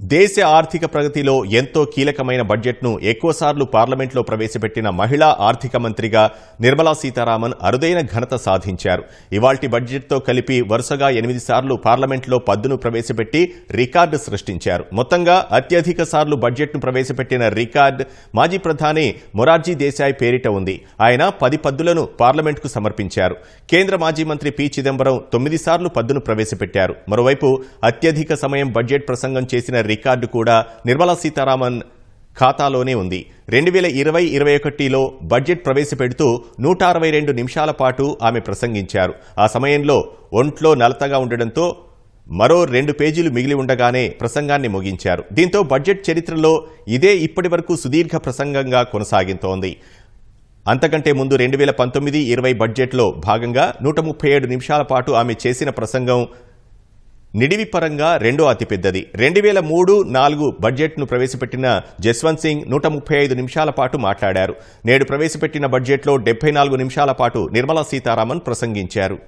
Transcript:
దేశ ఆర్థిక ప్రగతిలో ఎంతో కీలకమైన బడ్జెట్ను ఎక్కువసార్లు పార్లమెంట్లో ప్రవేశపెట్టిన మహిళా ఆర్థిక మంత్రిగా నిర్మలా సీతారామన్ అరుదైన ఘనత సాధించారు. ఇవాల్టి బడ్జెట్తో కలిపి వరుసగా ఎనిమిది సార్లు పార్లమెంట్లో పద్దును ప్రవేశపెట్టి రికార్డు సృష్టించారు. మొత్తంగా అత్యధిక సార్లు బడ్జెట్ను ప్రవేశపెట్టిన రికార్డు మాజీ ప్రధాని మొరార్జీ దేశాయ్ పేరిట ఉంది. ఆయన పది పద్దులను పార్లమెంట్కు సమర్పించారు. కేంద్ర మాజీ మంత్రి పి చిదంబరం తొమ్మిది సార్లు పద్దును ప్రవేశపెట్టారు. మరోవైపు అత్యధిక సమయం బడ్జెట్ ప్రసంగం చేసిన రికార్డు కూడా నిర్మలా సీతారామన్ ఖాతాలోనే ఉంది. రెండు వేల ఇరవై ఇరవై ఒకటిలో బడ్జెట్ ప్రవేశపెడుతూ నూట అరవై రెండు నిమిషాల పాటు ఆమె ప్రసంగించారు. ఆ సమయంలో ఒంట్లో నలతగా ఉండడంతో మరో రెండు పేజీలు మిగిలి ఉండగానే ప్రసంగాన్ని ముగించారు. దీంతో బడ్జెట్ చరిత్రలో ఇదే ఇప్పటి వరకు సుదీర్ఘ ప్రసంగంగా కొనసాగింతోంది. అంతకంటే ముందు రెండు వేల పంతొమ్మిది ఇరవై బడ్జెట్లో భాగంగా నూట ముప్పై ఏడు నిమిషాల పాటు ఆమె చేసిన ప్రసంగం నిడివి పరంగా రెండో అతిపెద్దది. రెండు వేల మూడు నాలుగు బడ్జెట్ను ప్రవేశపెట్టిన జస్వంత్ సింగ్ నూట ముప్పై ఐదు నిమిషాల పాటు మాట్లాడారు. నేడు ప్రవేశపెట్టిన బడ్జెట్లో డెబ్బై నాలుగు నిమిషాల పాటు నిర్మలా సీతారామన్ ప్రసంగించారు.